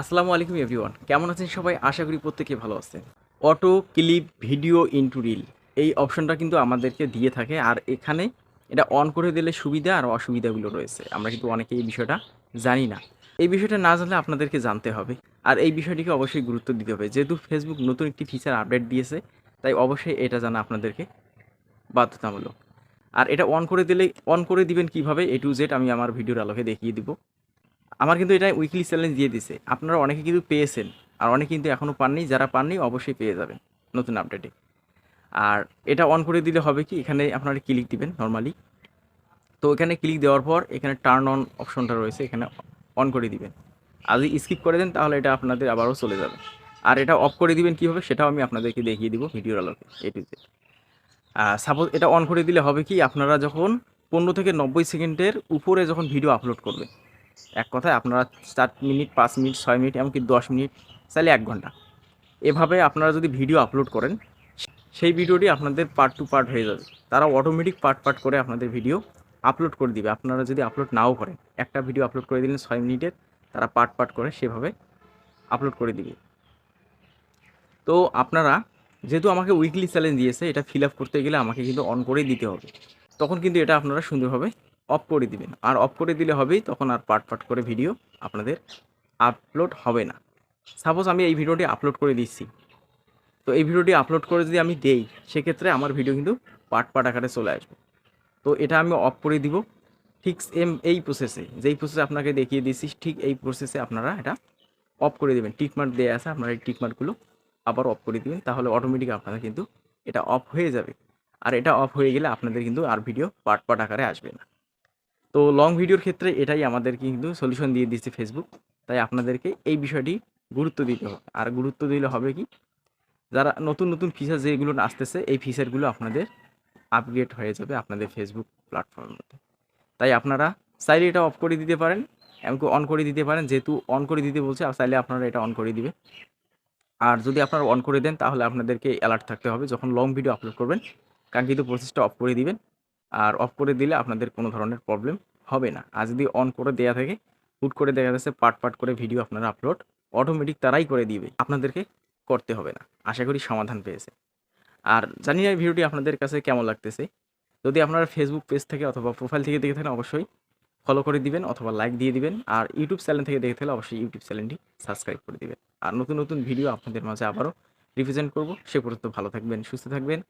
আসসালামু আলাইকুম এভরিওয়ান। কেমন আছেন সবাই? আশা করি প্রত্যেকে ভালো আছেন। Auto, clip, video, into reel, এই অপশনটা কিন্তু আমাদেরকে দিয়ে থাকে। আর এখানে এটা অন করে দিলে সুবিধা আর অসুবিধাগুলো রয়েছে। আমরা কিন্তু অনেকে এই বিষয়টা জানি না। এই বিষয়টা না জানলে আপনাদেরকে জানতে হবে। আর এই বিষয়টিকে অবশ্যই গুরুত্ব দিতে হবে। যেহেতু ফেসবুক নতুন একটি ফিচার আপডেট দিয়েছে, তাই অবশ্যই এটা জানা আপনাদেরকে বাধ্যতামূলক। আর এটা অন করে দিলে অন করে দিবেন কীভাবে? এ টু জেড আমি আমার ভিডিওর আলোকে দেখিয়ে দিব। আমার কিন্তু এটা উইকলি চ্যালেঞ্জ দিয়ে দিছে। আপনারা অনেকে কিন্তু পেয়েছেন, আর অনেকে কিন্তু এখনও পাননি। যারা পাননি, অবশ্যই পেয়ে যাবেন নতুন আপডেটে আর এটা অন করে দিলে হবে কি, এখানে আপনারা ক্লিক দিবেন নর্মালি তো এখানে ক্লিক দেওয়ার পর এখানে টার্ন অন অপশনটা রয়েছে, এখানে অন করে দিবেন। আর যদি স্কিপ করে দেন, তাহলে এটা আপনাদের আবারও চলে যাবে। আর এটা অফ করে দিবেন কীভাবে, সেটাও আমি আপনাদেরকে দেখিয়ে দিব ভিডিওর আলোকে এ টু জেড সাপোজ এটা অন করে দিলে হবে কি, আপনারা যখন পনেরো থেকে নব্বই সেকেন্ডের উপরে যখন ভিডিও আপলোড করবেন এক কথায় আপনারা চার মিনিট, পাঁচ মিনিট, ছয় মিনিট, এমনকি দশ মিনিট, চাইলে এক ঘণ্টা। এভাবে আপনারা যদি ভিডিও আপলোড করেন, সেই ভিডিওটি আপনাদের পার্ট টু পার্ট হয়ে যাবে। তারা অটোমেটিক পার্ট পার্ট করে আপনাদের ভিডিও আপলোড করে দিবে। আপনারা যদি আপলোড নাও করেন, একটা ভিডিও আপলোড করে দিলেন ছয় মিনিটের, তারা পার্ট পার্ট করে সেভাবে আপলোড করে দিবে। তো আপনারা, যেহেতু আমাকে উইকলি চ্যালেঞ্জ দিয়েছে, এটা ফিল আপ করতে গেলে আমাকে কিন্তু অন করেই দিতে হবে। তখন কিন্তু এটা আপনারা সুন্দরভাবে অফ করে দিবেন। আর অফ করে দিলে হবেই, তখন আর পার্ট পার্ট করে ভিডিও আপনাদের আপলোড হবে না। সাপোজ আমি এই ভিডিওটি আপলোড করে দিচ্ছি। তো এই ভিডিওটি আপলোড করে যদি আমি দেই, সেক্ষেত্রে আমার ভিডিও কিন্তু পার্ট পার্ট আকারে চলে আসবে। তো এটা আমি অফ করে দিব। ঠিক এম এই প্রসেসে যেই প্রসেসে আপনাকে দেখিয়ে দিচ্ছি ঠিক এই প্রসেসে আপনারা এটা অফ করে দেবেন। টিকমার্ক দেওয়া আছে, আপনারা এই টিকমার্কগুলো আবার অফ করে দিবেন। তাহলে অটোমেটিক আপনারা কিন্তু এটা অফ হয়ে যাবে। আর এটা অফ হয়ে গেলে আপনাদের কিন্তু আর ভিডিও পার্ট পার্ট আকারে আসবে না। তো লং ভিডিওর ক্ষেত্রে এটাই আমাদেরকে কিন্তু সলিউশন দিয়ে দিচ্ছে ফেসবুক তাই আপনাদেরকে এই বিষয়টি গুরুত্ব দিতে হবে। আর গুরুত্ব দিলে হবে কি? যারা নতুন নতুন ফিচার যেগুলো আসতেছে, এই ফিচারগুলো আপনাদের আপগ্রেড হয়ে যাবে আপনাদের ফেসবুক প্ল্যাটফর্মের মধ্যে। তাই আপনারা চাইলে এটা অফ করে দিতে পারেন, এমনকি অন করে দিতে পারেন, যেহেতু অন করে দিতে বলছে চাইলে আপনারা এটা অন করে দিবে। আর যদি আপনারা অন করে দেন, তাহলে আপনাদেরকে অ্যালার্ট থাকতে হবে। যখন লং ভিডিও আপলোড করবেন, কাঙ্ক্ষিত প্রসেসটা অফ করে দিবেন। আর অফ করে দিলে আপনাদের কোনো ধরনের প্রবলেম হবে না। আর যদি অন করে দেওয়া থাকে, হুট করে দেখা যাচ্ছে পার্ট পার্ট করে ভিডিও আপনারা আপলোড অটোমেটিক তারাই করে দিবে। আপনাদেরকে করতে হবে না। আশা করি সমাধান পেয়েছে। আর জানি না ভিডিওটি আপনাদের কাছে কেমন লাগতেছে। যদি আপনারা ফেসবুক পেজ থেকে অথবা প্রোফাইল থেকে দেখে থাকেন, অবশ্যই ফলো করে দিবেন অথবা লাইক দিয়ে দিবেন। আর ইউটিউব চ্যানেল থেকে দেখে থাকলে অবশ্যই ইউটিউব চ্যানেলটি সাবস্ক্রাইব করে দিবেন। আর নতুন নতুন ভিডিও আপনাদের মাঝে আবারও রিপ্রেজেন্ট করব। সে পর্যন্ত ভালো থাকবেন, সুস্থ থাকবেন।